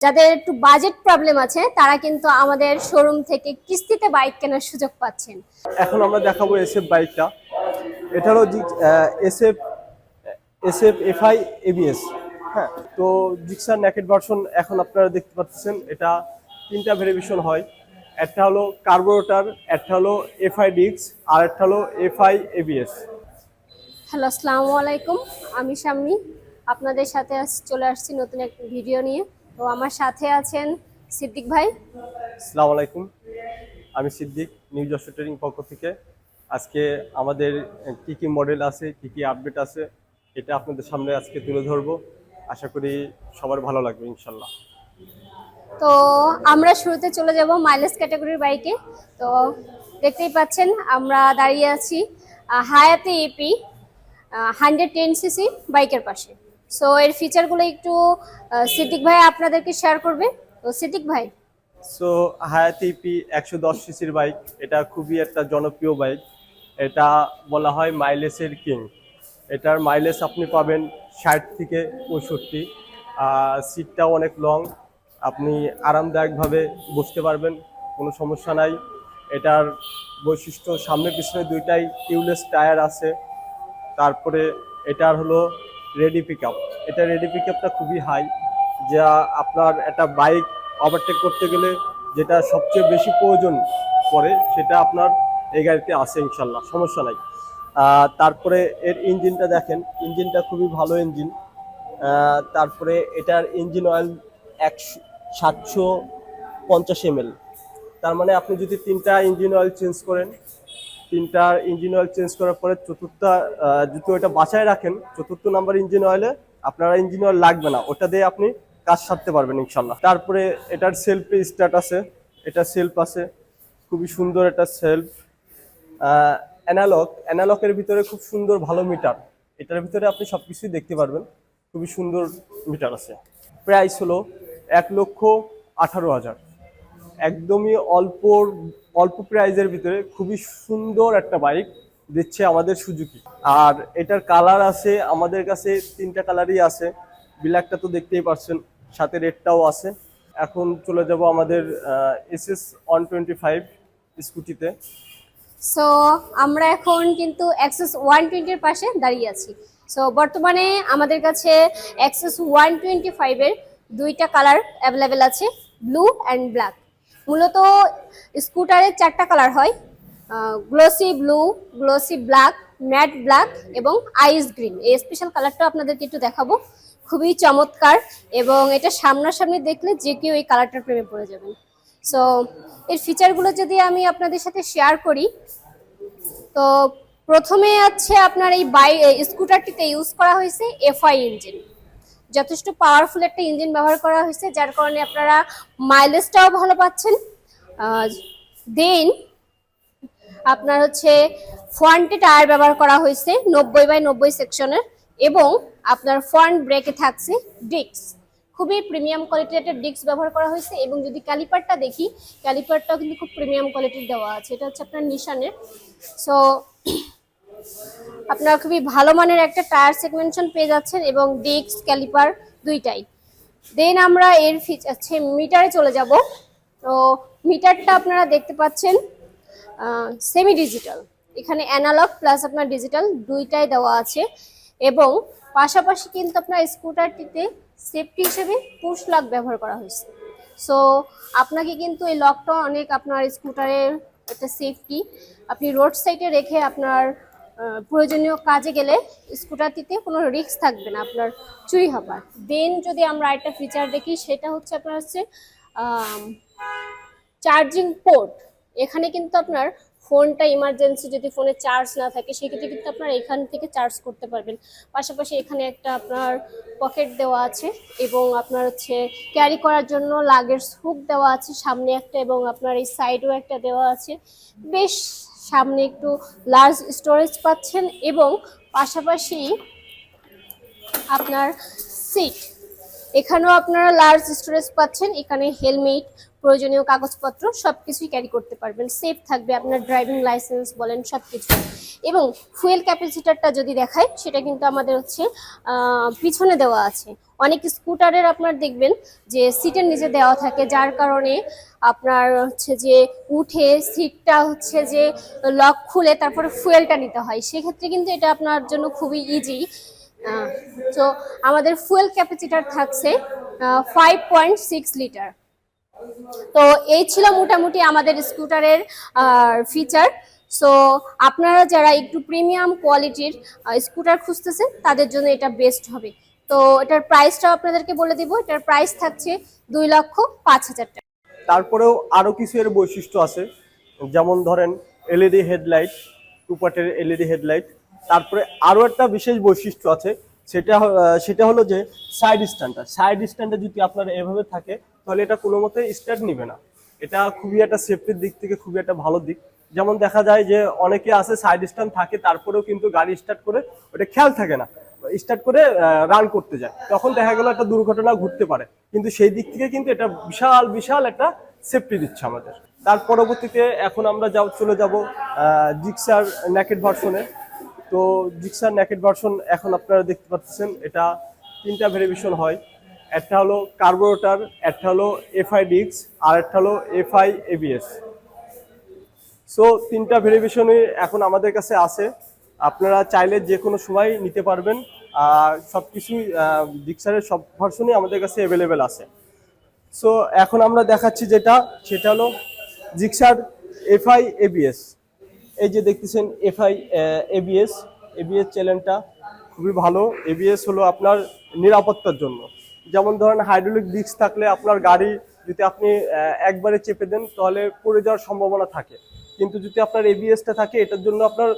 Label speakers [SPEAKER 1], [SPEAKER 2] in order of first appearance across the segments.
[SPEAKER 1] যাদের একটু budget problem আছে তারা কিন্তু আমাদের শোরুম থেকে কিস্তিতে বাইক কেনার সুযোগ পাচ্ছেন।
[SPEAKER 2] এখন আমরা দেখাবো এসএফ বাইকটা এটা হলো এসএফ এসএফ এফআই এবিএস হ্যাঁ তো জিক্সার ন্যাকেট ভার্সন এখন আপনারা দেখতে পাচ্ছেন এটা তিনটা ভেরিয়েশন হয়। একটা হলো কার্বোরেটার একটা হলো এফআই ডিক্স আর একটা হলো এফআই এবিএস
[SPEAKER 1] হ্যালো আসসালামু আলাইকুম আমি শাম্মী। আপনাদের সাথে চলে আসছি নতুন এক ভিডিও নিয়ে। তো আমার সাথে আছেন সিদ্দিক ভাই।
[SPEAKER 2] আসসালামু আলাইকুম। আমি সিদ্দিক নিউ যশোর ট্রেনিং পক্ষ থেকে। আজকে আমাদের কি কি মডেল আছে কি কি আপডেট আছে এটা আপনাদের সামনে আজকে তুলে ধরবো। আশা করি সবার ভালো লাগবে ইনশাল্লাহ।
[SPEAKER 1] তো আমরা শুরুতে চলে যাব মাইলেজ ক্যাটাগরির বাইকে তো দেখতেই পাচ্ছেন আমরা দাঁড়িয়ে আছি হায়াতে এপি হান্ড্রেড টেন সিসি বাইকের পাশে। সো এর ফিচারগুলো একটু সিদ্দিক ভাই আপনাদেরকে শেয়ার করবে। তো সিদ্দিক ভাই।
[SPEAKER 2] সো হায়াতি পি একশো দশ সিসির বাইক এটা খুবই একটা জনপ্রিয় বাইক এটা বলা হয় মাইলেজের কিং এটার মাইলেজ আপনি পাবেন ষাট থেকে পঁয়ষট্টি। সিটটাও অনেক লং আপনি আরামদায়কভাবে বসতে পারবেন, কোনো সমস্যা নাই। এটার বৈশিষ্ট্য সামনে পিছনে দুইটাই টিউবলেস টায়ার আছে। তারপরে এটার হলো রেডি পিক এটা রেডি পিক খুবই হাই যা আপনার একটা বাইক ওভারটেক করতে গেলে যেটা সবচেয়ে বেশি প্রয়োজন পড়ে, সেটা আপনার এই গাড়িতে আছে ইনশাল্লাহ, সমস্যা নাই। তারপরে এর ইঞ্জিনটা দেখেন, ইঞ্জিনটা খুবই ভালো ইঞ্জিন তারপরে এটার ইঞ্জিন অয়েল একশো সাতশো পঞ্চাশ এম তার মানে আপনি যদি তিনটা ইঞ্জিন অয়েল চেঞ্জ করেন তিনটা ইঞ্জিন অয়েল চেঞ্জ করার পরে চতুর্থ আহ, যদি ওটা বাঁচায় রাখেন চতুর্থ নাম্বার ইঞ্জিন অয়েলে আপনারা ইঞ্জিন অয়েল লাগবে না। ওটা দিয়ে আপনি কাজ সারতে পারবেন ইনশাল্লাহ। তারপরে এটার সেলফে স্টার্ট আছে। এটা সেলফ আছে। খুবই সুন্দর এটা সেলফ অ্যানালগ অ্যানালকের ভিতরে খুব সুন্দর ভালো মিটার এটার ভিতরে আপনি সব কিছুই দেখতে পারবেন। খুবই সুন্দর মিটার আছে। প্রাইস হলো এক লক্ষ আঠারো হাজার। একদমই অল্প অল্প প্রাইজের ভিতরে খুবই সুন্দর একটা বাইক দিচ্ছে আমাদের সুজুকি। আর এটার কালার আছে, আমাদের কাছে তিনটা কালারই আছে। ব্ল্যাকটা তো দেখতেই পাচ্ছেন সাথে রেডটাও আছে। এখন চলে যাব আমাদের S S one twenty five স্কুটিতে।
[SPEAKER 1] সো আমরা এখন কিন্তু অ্যাক্সেস ওয়ান টোয়েন্টির পাশে দাঁড়িয়ে আছি। সো বর্তমানে আমাদের কাছে অ্যাক্সেস ওয়ান টোয়েন্টি ফাইভের দুইটা কালার অ্যাভেলেবেল আছে, ব্লু অ্যান্ড ব্ল্যাক মূলত স্কুটারের চারটা কালার হয় glossy blue glossy black matte black এবং আইস গ্রিন এই স্পেশাল কালারটা আপনাদেরকে একটু দেখাবো। খুবই চমৎকার এবং এটা সামনাসামনি দেখলে যে কেউ এই কালারটার প্রেমে পড়ে যাবেন। সো এর ফিচারগুলো যদি আমি আপনাদের সাথে শেয়ার করি, তো প্রথমে আছে আপনার এই বাই স্কুটারটিতে ইউজ করা হয়েছে এফআই ইঞ্জিন যথেষ্ট পাওয়ারফুল একটা ইঞ্জিন ব্যবহার করা হয়েছে, যার কারণে আপনারা মাইলেজটাও ভালো পাচ্ছেন। দেন আপনার হচ্ছে ফ্রন্টে টায়ার ব্যবহার করা হয়েছে, নব্বই বাই নব্বই সেকশনের এবং আপনার ফ্রন্ট ব্রেকে থাকছে ডিস্ক খুবই প্রিমিয়াম কোয়ালিটির একটা ডিস্ক ব্যবহার করা হয়েছে, এবং যদি ক্যালিপারটা দেখি ক্যালিপারটাও কিন্তু খুব প্রিমিয়াম কোয়ালিটির দেওয়া আছে। এটা হচ্ছে আপনার নিশানের। সো আপনারা খুবই ভালো মানের একটা টায়ার সেগমেন্টেশন পেয়ে যাচ্ছেন এবং ডিস্ক ক্যালিপার দুইটাই। দেন আমরা এর হচ্ছে মিটারে চলে যাব। তো মিটারটা আপনারা দেখতে পাচ্ছেন সেমি ডিজিটাল এখানে অ্যানালগ প্লাস আপনার ডিজিটাল দুইটাই দেওয়া আছে। এবং পাশাপাশি কিন্তু আপনার স্কুটারটিতে সেফটি হিসেবে পুশ লক ব্যবহার করা হয়েছে। সো আপনাকে কিন্তু এই লকটা অনেক আপনার স্কুটারের একটা সেফটি আপনি রোড সাইডে রেখে আপনার প্রয়োজনীয় কাজে গেলে স্কুটারটিতে কোনো রিস্ক থাকবে না, আপনার চুরি হবার। দেন যদি আমরা একটা ফিচার দেখি, সেটা হচ্ছে আপনার হচ্ছে চার্জিং পোর্ট এখানে কিন্তু আপনার ফোনটা ইমার্জেন্সি যদি ফোনে চার্জ না থাকে, সেক্ষেত্রে কিন্তু আপনার এখান থেকে চার্জ করতে পারবেন। পাশাপাশি এখানে একটা আপনার পকেট দেওয়া আছে এবং আপনার হচ্ছে ক্যারি করার জন্য লাগেজ হুক দেওয়া আছে সামনে একটা এবং আপনার এই সাইডেও একটা দেওয়া আছে। বেশ সামনে একটু লার্জ স্টোরেজ পাচ্ছেন এবং পাশাপাশি আপনার সিট এখানেও আপনারা লার্জ স্টোরেজ পাচ্ছেন, এখানে হেলমেট প্রয়োজনীয় কাগজপত্র সবকিছুই ক্যারি করতে পারবেন। সেফ থাকবে আপনার ড্রাইভিং লাইসেন্স বলেন সবকিছু। এবং ফুয়েল ক্যাপাসিটারটা যদি দেখায় সেটা কিন্তু আমাদের হচ্ছে পিছনে দেওয়া আছে। অনেক স্কুটারের আপনার দেখবেন যে সিটের নিচে দেওয়া থাকে, যার কারণে আপনার হচ্ছে যে উঠে সিটটা হচ্ছে যে লক খুলে তারপরে ফুয়েলটা নিতে হয়। সেক্ষেত্রে কিন্তু এটা আপনার জন্য খুবই ইজি তো আমাদের ফুয়েল ক্যাপাসিটার থাকছে ফাইভ পয়েন্ট সিক্স লিটার তো এই ছিল মোটামুটি আমাদের স্কুটারের ফিচার সো আপনারা যারা একটু প্রিমিয়াম কোয়ালিটির স্কুটার খুঁজতেছেন, তাদের জন্য এটা বেস্ট হবে। তো এটার প্রাইসটাও আপনাদেরকে বলে দিব। এটার প্রাইস থাকছে দুই লক্ষ পাঁচ হাজার টাকা।
[SPEAKER 2] তারপরেও আরও কিছু এর বৈশিষ্ট্য আছে। যেমন ধরেন এলইডি হেডলাইট টুপাটের এলইডি হেডলাইট তারপরে আরও একটা বিশেষ বৈশিষ্ট্য আছে। সেটা সেটা হলো যে সাইড স্ট্যান্ডটা সাইড স্ট্যান্ডে যদি আপনার এভাবে থাকে তাহলে এটা কোনো মতে স্টার্ট নিবে না। এটা খুবই একটা সেফটির দিক থেকে খুবই একটা ভালো দিক। যেমন দেখা যায় যে অনেকে আছে সাইড স্ট্যান্ড থাকে, তারপরেও কিন্তু গাড়ি স্টার্ট করে ওটা খেয়াল থাকে না। স্টার্ট করে রান করতে যায়। তখন দেখা গেল একটা দুর্ঘটনা ঘটতে পারে। কিন্তু সেই দিক থেকে কিন্তু এটা বিশাল বিশাল একটা সেফটি দিচ্ছে আমাদের। তার পরবর্তীতে এখন আমরা যাও, চলে যাব জিক্সার ন্যাকেট ভার্সনে তো জিক্সার ন্যাকেট ভার্সন এখন আপনারা দেখতে পাচ্ছেন, এটা তিনটা ভেরিয়েশন হয়। একটা হলো কার্বোরেটার একটা হলো এফআই ডিক্স আর একটা হলো এফআই এবিএস সো তিনটা ভেরিয়েশনই এখন আমাদের কাছে আছে। আপনারা চাইলে যে কোনো সময় নিতে পারবেন। সব কিছুই ডিক্সারের সব ভার্সনই আমাদের কাছে অ্যাভেলেবেল আছে। সো এখন আমরা দেখাচ্ছি যেটা, সেটা হলো জিক্সার এফআই এবিএস এই যে দেখতেছেন এফআই এবিএস এবিএস চ্যানেলটা খুবই ভালো। এবিএস হলো আপনার নিরাপত্তার জন্য। যেমন ধরেন হাইড্রোলিক ডিস্ক থাকলে আপনার গাড়ি যদি আপনি একবারে চেপে দেন, তাহলে পড়ে যাওয়ার সম্ভাবনা থাকে। কিন্তু যদি আপনার এবিএসটা থাকে, এটার জন্য আপনার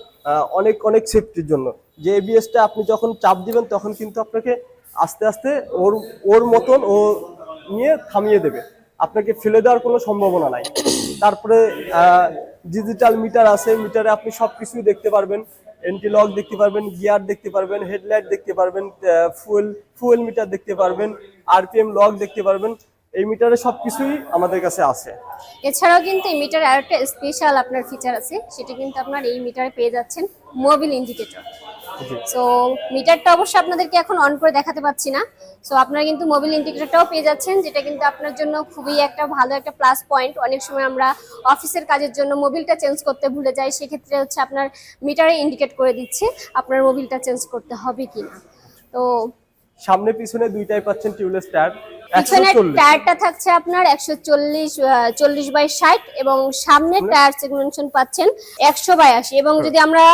[SPEAKER 2] অনেক অনেক সেফটির জন্য। যে এবিএসটা আপনি যখন চাপ দিবেন, তখন কিন্তু আপনাকে আস্তে আস্তে ওর ওর মতন ও নিয়ে থামিয়ে দেবে। আপনাকে ফেলে দেওয়ার কোনো সম্ভাবনা নাই। তারপরে ডিজিটাল মিটার আছে মিটারে আপনি সব কিছুই দেখতে পারবেন। এন্টি লক দেখতে পারবেন গিয়ার দেখতে পারবেন হেডলাইট দেখতে পারবেন ফুয়েল ফুয়েল মিটার দেখতে পারবেন আরপিএম লক দেখতে পারবেন। এই মিটারে সবকিছুই আমাদের কাছে আছে।
[SPEAKER 1] এছাড়াও কিন্তু এই মিটার আরেকটা স্পেশাল আপনার ফিচার আছে সেটা কিন্তু আপনার এই মিটারে পেয়ে যাচ্ছেন মোবিল ইন্ডিকেটর সো মিটারটা অবশ্য আপনাদেরকে এখন অন করে দেখাতে পাচ্ছি না। সো আপনারা কিন্তু মোবিল ইন্ডিকেটরটাও পেয়ে যাচ্ছেন যেটা কিন্তু আপনার জন্য খুবই একটা ভালো একটা প্লাস পয়েন্ট অনেক সময় আমরা অফিসের কাজের জন্য মোবিলটা চেঞ্জ করতে ভুলে যাই সেক্ষেত্রে হচ্ছে আপনার মিটারে ইন্ডিকেট করে দিচ্ছে আপনার মোবিলটা চেঞ্জ করতে হবে কিনা। তো
[SPEAKER 2] সামনে পিছনে দুইটাই পাচ্ছেন টিউবলেস টায়ার চল্লিশ।
[SPEAKER 1] টায়ারটা থাকছে আপনার একশো চল্লিশ চল্লিশ বাই ষাট এবং সামনের টায়ার সেগমেন্টেশন পাচ্ছেন একশো বাই আশি এবং যদি আমরা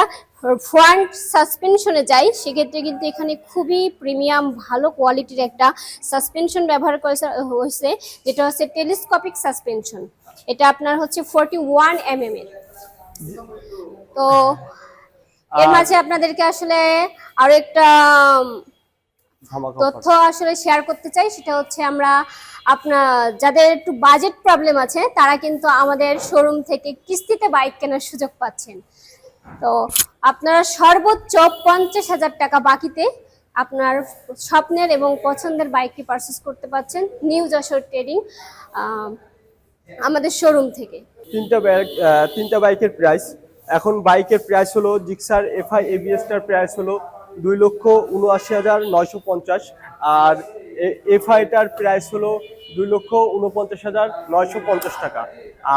[SPEAKER 1] ফ্রন্ট সাসপেনশনে যাই সেক্ষেত্রে কিন্তু এখানে খুবই প্রিমিয়াম ভালো কোয়ালিটির একটা সাসপেনশন ব্যবহার করেছে হয়েছে যেটা হচ্ছে টেলিস্কোপিক সাসপেনশন এটা আপনার হচ্ছে ফোরটি ওয়ান এম এর। তো এর মাঝে আপনাদেরকে আসলে আরও একটা তথ্য আসলে শেয়ার করতে চাই সেটা হচ্ছে আমরা আপনার যাদের একটু বাজেট প্রবলেম আছে তারা কিন্তু আমাদের শোরুম থেকে কিস্তিতে বাইক কেনার সুযোগ পাচ্ছেন। তো আপনারা সর্বোচ্চ পঞ্চাশ হাজার টাকা বাকিতে আপনার স্বপ্নের এবং পছন্দের বাইকটি পারচেস করতে পারছেন নিউ যশোর ট্রেডিং আমাদের শোরুম থেকে।
[SPEAKER 2] তিনটা বাইক তিনটা বাইকের প্রাইস এখন বাইকের প্রাইস হলো জিক্সার এফআই এবিএসটার প্রাইস হলো দুই লক্ষ উনআশি হাজার নয়শো পঞ্চাশ। আর এফআইটার প্রাইস হলো দুই লক্ষ উনপঞ্চাশ হাজার নয়শো পঞ্চাশ টাকা।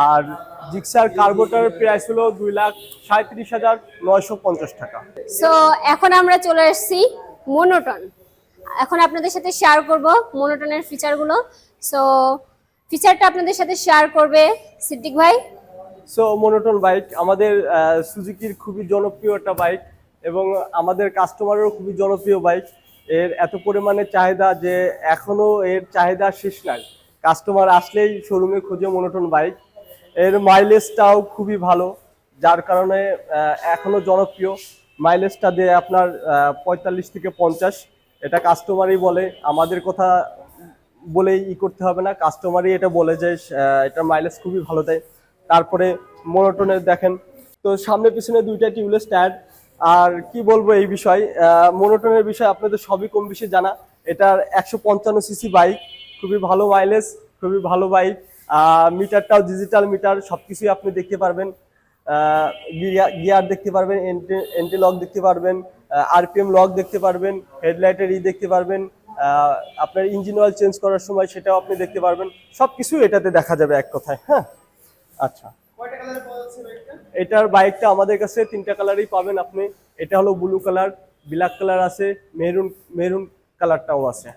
[SPEAKER 2] আর জিক্সার কার্বোটার প্রাইস হলো দুই লাখ সাঁত্রিশ হাজার নয়শো পঞ্চাশ টাকা।
[SPEAKER 1] সো এখন আমরা চলে এসেছি মোনোটন এখন আপনাদের সাথে শেয়ার করব মোনোটনের ফিচারগুলো সো ফিচারটা আপনাদের সাথে শেয়ার করবে সিদ্দিক ভাই।
[SPEAKER 2] সো মোনোটন বাইক আমাদের সুজুকির খুবই জনপ্রিয় একটা বাইক এবং আমাদের কাস্টমারেরও খুবই জনপ্রিয় বাইক এর এত পরিমাণে চাহিদা যে এখনও এর চাহিদা শেষ নাই। কাস্টমার আসলেই শোরুমে খুঁজে মনোটন বাইক এর মাইলেজটাও খুবই ভালো, যার কারণে এখনও জনপ্রিয়। মাইলেজটা দিয়ে আপনার পঁয়তাল্লিশ থেকে পঞ্চাশ, এটা কাস্টমারই বলে। আমাদের কথা বলেই ই করতে হবে না। কাস্টমারই এটা বলে যে এটা মাইলেজ খুবই ভালো দেয়। তারপরে মোনোটনের দেখেন, তো সামনে পিছনে দুইটা টিউবলেস টায়ার আর কি বলব এই বিষয়? মোনোটনের বিষয় আপনাদের সবই কম বেশি জানা। এটার একশো পঞ্চান্ন সিসি বাইক খুবই ভালো মাইলেজ খুবই ভালো বাইক মিটারটাও ডিজিটাল মিটার সব কিছুই আপনি দেখতে পারবেন। গিয়ার দেখতে পারবেন এন্টি লক দেখতে পারবেন আরপিএম লক দেখতে পারবেন হেডলাইটের ই দেখতে পারবেন আপনার ইঞ্জিন অয়েল চেঞ্জ করার সময় সেটাও আপনি দেখতে পারবেন। সবকিছু এটাতে দেখা যাবে এক কথায় হ্যাঁ? আচ্ছা। এটার বাইকটা আমাদের কাছে তিনটা কালারই পাবেন আপনি। এটা হলো ব্লু কালার ব্ল্যাক কালার আছে মেরুন মেরুন কালারটাও আছে।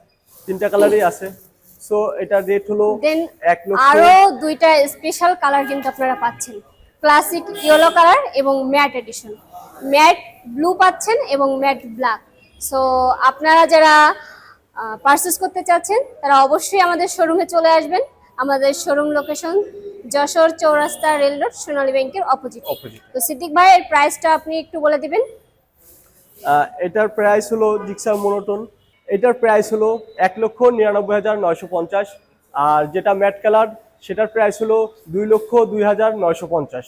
[SPEAKER 2] তিনটা কালারই আছে। সো এটার রেট হলো
[SPEAKER 1] দেন
[SPEAKER 2] এক লক্ষ
[SPEAKER 1] আরও দুইটা স্পেশাল কালার কিন্তু আপনারা পাচ্ছেন। ক্লাসিক ইয়েলো কালার এবং ম্যাট এডিশন ম্যাট ব্লু পাচ্ছেন এবং ম্যাট ব্ল্যাক সো আপনারা যারা পারচেস করতে চাচ্ছেন তারা অবশ্যই আমাদের শোরুমে চলে আসবেন। আমাদের showroom location Jessore Chowrasta rail road Sonali ব্যাংকের অপোজিট
[SPEAKER 2] অপোজিট
[SPEAKER 1] তো সিদ্দিক ভাই এর প্রাইসটা আপনি একটু বলে দিবেন?
[SPEAKER 2] এটার প্রাইস হলো জিক্সার মোনোটন। এটার প্রাইস হলো এক লক্ষ নিরানব্বই হাজার নয়শো পঞ্চাশ। আর যেটা ম্যাট কালার সেটার প্রাইস হলো দুই লক্ষ দুই হাজার নয়শো পঞ্চাশ।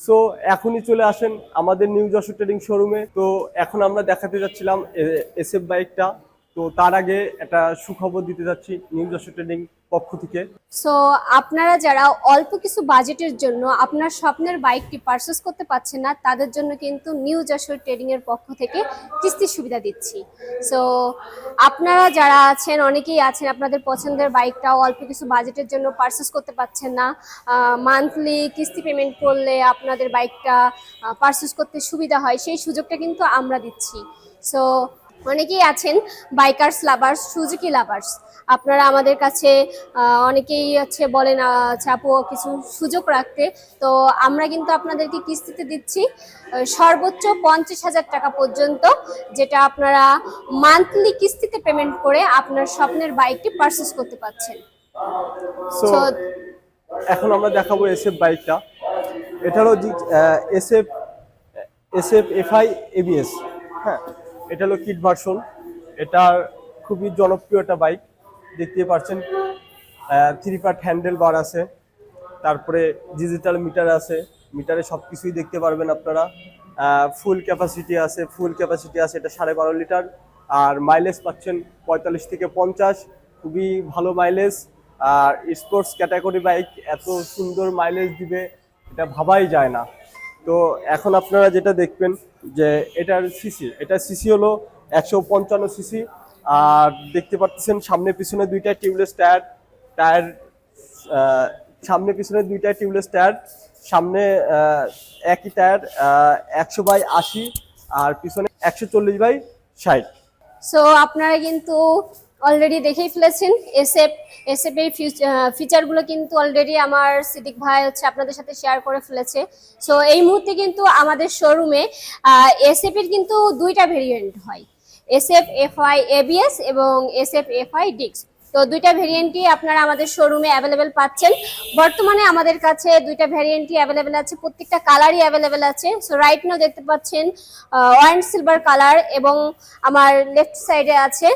[SPEAKER 2] সো এখনই চলে আসেন আমাদের নিউ যশোর ট্রেডিং শোরুমে তো এখন আমরা দেখাতে যাচ্ছিলাম এসএফ বাইকটা। তো তার আগে একটা সুখবর দিতে যাচ্ছি নিউ যশোর ট্রেডিং পক্ষ থেকে।
[SPEAKER 1] সো আপনারা যারা অল্প কিছু বাজেটের জন্য আপনার স্বপ্নের বাইকটি পারচেস করতে পারছেন না, তাদের জন্য কিন্তু নিউ যশোর ট্রেডিং এর পক্ষ থেকে কিস্তির সুবিধা দিচ্ছি। সো আপনারা যারা আছেন, অনেকেই আছেন, আপনাদের পছন্দের বাইকটা অল্প কিছু বাজেটের জন্য পারচেস করতে পারছেন না। মান্থলি কিস্তি পেমেন্ট করলে আপনাদের বাইকটা পারচেস করতে সুবিধা হয়, সেই সুযোগটা কিন্তু আমরা দিচ্ছি। সো অনেকেই আছেন বাইকার্স লাভার্স সুজুকি লাভার্স আপনারা আমাদের কাছে অনেকেই হচ্ছে বলেন চাপো কিছু সুযোগ রাখতে। তো আমরা কিন্তু আপনাদেরকে কিস্তিতে দিচ্ছি সর্বোচ্চ পঞ্চাশ হাজার টাকা পর্যন্ত যেটা আপনারা মান্থলি কিস্তিতে পেমেন্ট করে আপনার স্বপ্নের বাইকটি পারচেস করতে পারছেন।
[SPEAKER 2] এখন আমরা দেখাবো এসএফ বাইকটা এটা হলো এসএফ এসএফ এফআই এবিএস হ্যাঁ। এটা হলো কিট ভার্সন এটার খুবই জনপ্রিয় একটা বাইক দেখতে পাচ্ছেন থ্রি পার্ট হ্যান্ডেল বার আছে, তারপরে ডিজিটাল মিটার আছে মিটারে সব কিছুই দেখতে পারবেন আপনারা। ফুল ক্যাপাসিটি আছে ফুল ক্যাপাসিটি আছে, এটা সাড়ে বারো লিটার। আর মাইলেজ পাচ্ছেন পঁয়তাল্লিশ থেকে পঞ্চাশ। খুবই ভালো মাইলেজ আর স্পোর্টস ক্যাটাগরি বাইক এত সুন্দর মাইলেজ দিবে, এটা ভাবাই যায় না। তো এখন আপনারা যেটা দেখবেন যে এটার সিসি এটার সিসি হলো একশো পঞ্চান্ন সিসি আর দেখতে পাচ্ছেন সামনে পিছনে দুইটা টিউবলেস টায়ার টায়ার সামনে পিছনে দুইটা টিউবলেস টায়ার, সামনে একই টায়ার একশো বাই আশি, আর পিছনে একশো চল্লিশ বাই ষাট।
[SPEAKER 1] সো আপনারা কিন্তু অলরেডি দেখেই ফেলেছেন। এসএফ এসএফ এর ফিচারগুলো কিন্তু অলরেডি আমার সিদ্দিক ভাই হচ্ছে আপনাদের সাথে শেয়ার করে ফেলেছে। সো এই মুহূর্তে কিন্তু আমাদের শোরুমে এসএফ এর কিন্তু দুইটা ভেরিয়েন্ট হয়। এসএফ এফআই এবিএস এবং এসএফ এফআই ডিক্স তো দুইটা ভেরিয়েন্টই আপনারা আমাদের শোরুমে অ্যাভেলেবেল পাচ্ছেন। বর্তমানে আমাদের কাছে দুইটা ভেরিয়েন্টই অ্যাভেলেবেল আছে, প্রত্যেকটা কালারই অ্যাভেলেবেল আছে। সো রাইট নাও দেখতে পাচ্ছেন অরেঞ্জ সিলভার কালার এবং আমার লেফট সাইডে আছে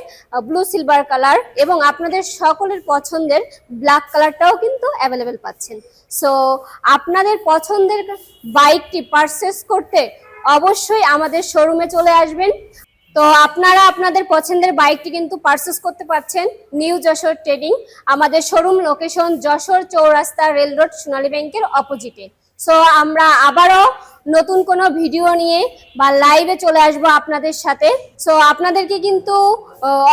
[SPEAKER 1] ব্লু সিলভার কালার এবং আপনাদের সকলের পছন্দের ব্ল্যাক কালারটাও কিন্তু অ্যাভেলেবেল পাচ্ছেন। সো আপনাদের পছন্দের বাইকটি পারচেস করতে অবশ্যই আমাদের শোরুমে চলে আসবেন। তো আপনারা আপনাদের পছন্দের বাইকটি কিন্তু পারচেস করতে পারছেন নিউ যশোর ট্রেডিং আমাদের showroom location Jessore Chowrasta rail road Sonali ব্যাংকের অপোজিটে সো আমরা আবারও নতুন কোনো ভিডিও নিয়ে বা লাইভে চলে আসব আপনাদের সাথে। সো আপনাদেরকে কিন্তু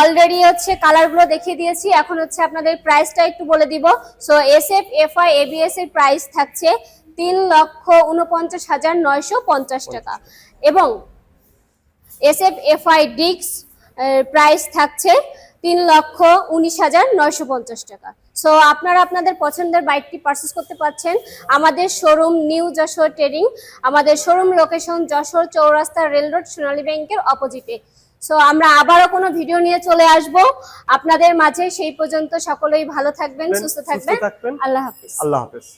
[SPEAKER 1] অলরেডি হচ্ছে কালারগুলো দেখিয়ে দিয়েছি। এখন হচ্ছে আপনাদের প্রাইসটা একটু বলে দিব। So S F F I ABS এর প্রাইস থাকছে তিন লক্ষ উনপঞ্চাশ হাজার নয়শো পঞ্চাশ টাকা। এবং এসএফ এফআই ডিক্স প্রাইস থাকছে তিন লক্ষ উনিশ হাজার নয়শো পঞ্চাশ টাকা। সো আপনারা আপনাদের পছন্দের বাইকটি পারচেস করতে পারছেন। আমাদের শোরুম নিউ যশোর ট্রেডিং আমাদের showroom location Jessore Chowrasta rail road Sonali ব্যাংকের অপোজিটে সো আমরা আবারও কোনো ভিডিও নিয়ে চলে আসব। আপনাদের মাঝে সেই পর্যন্ত সকলেই ভালো থাকবেন সুস্থ থাকবেন।
[SPEAKER 2] থাকবেন।
[SPEAKER 1] আল্লাহ হাফিজ।
[SPEAKER 2] আল্লাহ হাফেজ।